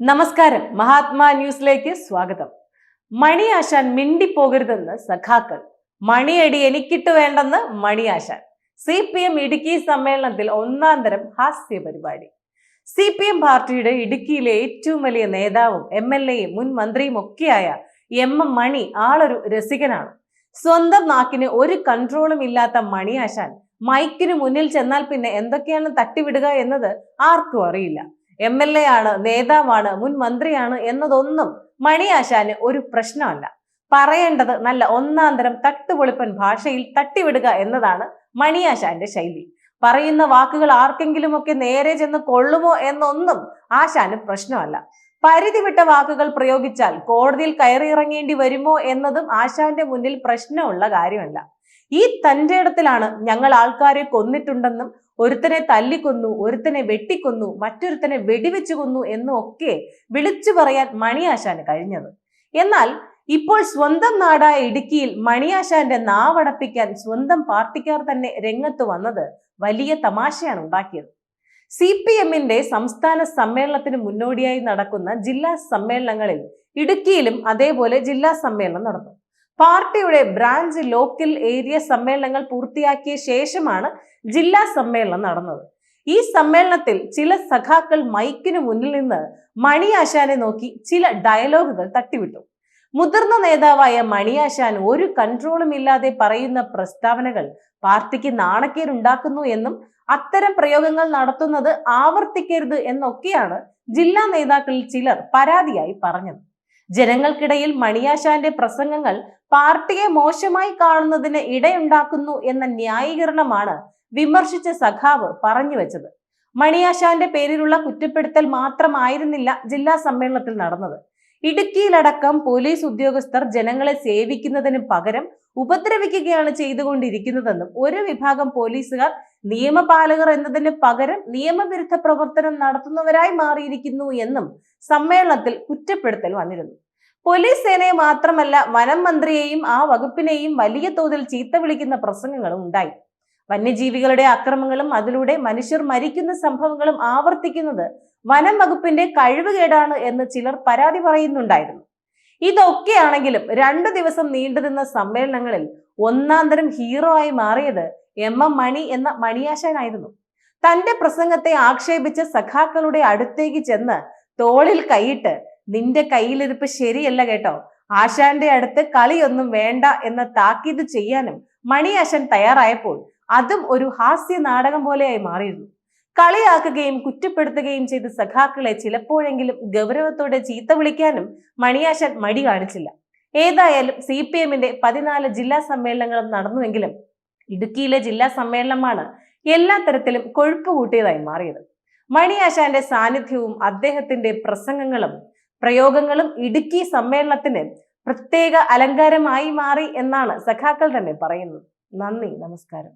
നമസ്കാരം. മഹാത്മാ ന്യൂസിലേക്ക് സ്വാഗതം. മണി ആശാൻ മിണ്ടിപ്പോകരുതെന്ന് സഖാക്കൾ. മണിയടി എനിക്കിട്ട് വേണ്ടെന്ന് Mani Ashan C P M Idukki സമ്മേളനത്തിൽ ഒന്നാം തരം ഹാസ്യ പരിപാടി. സി പി എം പാർട്ടിയുടെ ഇടുക്കിയിലെ ഏറ്റവും വലിയ നേതാവും എം എൽ എയും മുൻ മന്ത്രിയും ഒക്കെയായ എം എം മണി ആളൊരു രസികനാണ്. സ്വന്തം നാക്കിന് ഒരു കൺട്രോളും ഇല്ലാത്ത മണി ആശാൻ മൈക്കിന് മുന്നിൽ ചെന്നാൽ പിന്നെ എന്തൊക്കെയാണ് തട്ടിവിടുക എന്നത് ആർക്കും അറിയില്ല. എം എൽ എ ആണ് നേതാവാണ് മുൻ മന്ത്രിയാണ് എന്നതൊന്നും മണിയാശാന് ഒരു പ്രശ്നമല്ല. പറയേണ്ടത് നല്ല ഒന്നാന്തരം തട്ടുപൊളിപ്പൻ ഭാഷയിൽ തട്ടിവിടുക എന്നതാണ് മണിയാശാന്റെ ശൈലി. പറയുന്ന വാക്കുകൾ ആർക്കെങ്കിലും ഒക്കെ നേരെ ചെന്ന് കൊള്ളുമോ എന്നൊന്നും ആശാന് പ്രശ്നമല്ല. പരിധി വിട്ട വാക്കുകൾ പ്രയോഗിച്ചാൽ കോടതിയിൽ കയറിയിറങ്ങേണ്ടി വരുമോ എന്നതും ആശാന്റെ മുന്നിൽ പ്രശ്നമുള്ള കാര്യമല്ല. ഈ തന്റെ ഇടത്തിലാണ് ഞങ്ങൾ ആൾക്കാരെ കൊന്നിട്ടുണ്ടെന്നും ഒരുത്തനെ തല്ലിക്കൊന്നു ഒരുത്തനെ വെട്ടിക്കൊന്നു മറ്റൊരുത്തനെ വെടിവെച്ചു കൊന്നു എന്നും ഒക്കെ വിളിച്ചു പറയാൻ മണിയാശാന് കഴിഞ്ഞത്. എന്നാൽ ഇപ്പോൾ സ്വന്തം നാടായ ഇടുക്കിയിൽ മണിയാശാന്റെ നാവടപ്പിക്കാൻ സ്വന്തം പാർട്ടിക്കാർ തന്നെ രംഗത്ത് വന്നത് വലിയ തമാശയാണ് ഉണ്ടാക്കിയത്. സി പി എമ്മിന്റെ സംസ്ഥാന സമ്മേളനത്തിന് മുന്നോടിയായി നടക്കുന്ന ജില്ലാ സമ്മേളനങ്ങളിൽ ഇടുക്കിയിലും അതേപോലെ ജില്ലാ സമ്മേളനം നടന്നു. പാർട്ടിയുടെ ബ്രാഞ്ച് ലോക്കൽ ഏരിയ സമ്മേളനങ്ങൾ പൂർത്തിയാക്കിയ ശേഷമാണ് ജില്ലാ സമ്മേളനം നടന്നത്. ഈ സമ്മേളനത്തിൽ ചില സഖാക്കൾ മൈക്കിനു മുന്നിൽ നിന്ന് മണിയാശാനെ നോക്കി ചില ഡയലോഗുകൾ തട്ടിവിട്ടു. മുതിർന്ന നേതാവായ മണിയാശാൻ ഒരു കൺട്രോളും ഇല്ലാതെ പറയുന്ന പ്രസ്താവനകൾ പാർട്ടിക്ക് നാണക്കേരുണ്ടാക്കുന്നു എന്നും അത്തരം പ്രയോഗങ്ങൾ നടത്തുന്നത് ആവർത്തിക്കരുത് എന്നൊക്കെയാണ് ജില്ലാ നേതാക്കളിൽ ചിലർ പരാതിയായി പറഞ്ഞത്. ജനങ്ങൾക്കിടയിൽ മണിയാശാന്റെ പ്രസംഗങ്ങൾ പാർട്ടിയെ മോശമായി കാണുന്നതിന് ഇടയുണ്ടാക്കുന്നു എന്ന ന്യായീകരണമാണ് വിമർശിച്ച സഖാവ് പറഞ്ഞു വെച്ചത്. മണിയാശാന്റെ പേരിലുള്ള കുറ്റപ്പെടുത്തൽ മാത്രമായിരുന്നില്ല ജില്ലാ സമ്മേളനത്തിൽ നടന്നത്. ഇടുക്കിയിലടക്കം പോലീസ് ഉദ്യോഗസ്ഥർ ജനങ്ങളെ സേവിക്കുന്നതിന് പകരം ഉപദ്രവിക്കുകയാണ് ചെയ്തുകൊണ്ടിരിക്കുന്നതെന്നും ഒരു വിഭാഗം പോലീസുകാർ നിയമപാലകർ എന്നതിന് പകരം നിയമവിരുദ്ധ പ്രവർത്തനം നടത്തുന്നവരായി മാറിയിരിക്കുന്നു എന്നും സമ്മേളനത്തിൽ കുറ്റപ്പെടുത്തൽ വന്നിരുന്നു. പോലീസ് സേനയെ മാത്രമല്ല വനം മന്ത്രിയെയും ആ വകുപ്പിനെയും വലിയ തോതിൽ ചീത്ത വിളിക്കുന്ന പ്രസംഗങ്ങളും ഉണ്ടായി. വന്യജീവികളുടെ അക്രമങ്ങളും അതിലൂടെ മനുഷ്യർ മരിക്കുന്ന സംഭവങ്ങളും ആവർത്തിക്കുന്നത് വനം വകുപ്പിന്റെ കഴിവുകേടാണ് എന്ന് ചിലർ പരാതി പറയുന്നുണ്ടായിരുന്നു. ഇതൊക്കെയാണെങ്കിലും രണ്ടു ദിവസം നീണ്ടുനിന്ന സമ്മേളനങ്ങളിൽ ഒന്നാന്തരം ഹീറോ ആയി മാറിയത് എം എം മണി എന്ന മണിയാശാനായിരുന്നു. തന്റെ പ്രസംഗത്തെ ആക്ഷേപിച്ച സഖാക്കളുടെ അടുത്തേക്ക് ചെന്ന് തോളിൽ കൈയിട്ട് നിന്റെ കയ്യിലിരിപ്പ് ശരിയല്ല കേട്ടോ. ആശാന്റെ അടുത്ത് കളിയൊന്നും വേണ്ട എന്ന താക്കീത് ചെയ്യാനും മണി മണിയാശൻ തയ്യാറായപ്പോൾ അതും ഒരു ഹാസ്യ നാടകം പോലെയായി മാറിയിരുന്നു. കളിയാക്കുകയും കുറ്റപ്പെടുത്തുകയും ചെയ്ത സഖാക്കളെ ചിലപ്പോഴെങ്കിലും ഗൗരവത്തോടെ ചീത്ത വിളിക്കാനും മണിയാശൻ മടി കാണിച്ചില്ല. ഏതായാലും സി പി എമ്മിന്റെ പതിനാല് ജില്ലാ സമ്മേളനങ്ങളും നടന്നുവെങ്കിലും ഇടുക്കിയിലെ ജില്ലാ സമ്മേളനമാണ് എല്ലാ തരത്തിലും കൊഴുപ്പ് കൂട്ടിയതായി മാറിയത്. മണിയാശാന്റെ സാന്നിധ്യവും അദ്ദേഹത്തിന്റെ പ്രസംഗങ്ങളും പ്രയോഗങ്ങളും ഇടുക്കി സമ്മേളനത്തിന് പ്രത്യേക അലങ്കാരമായി മാറി എന്നാണ് സഖാക്കൾ തന്നെ പറയുന്നത്. നന്ദി നമസ്കാരം.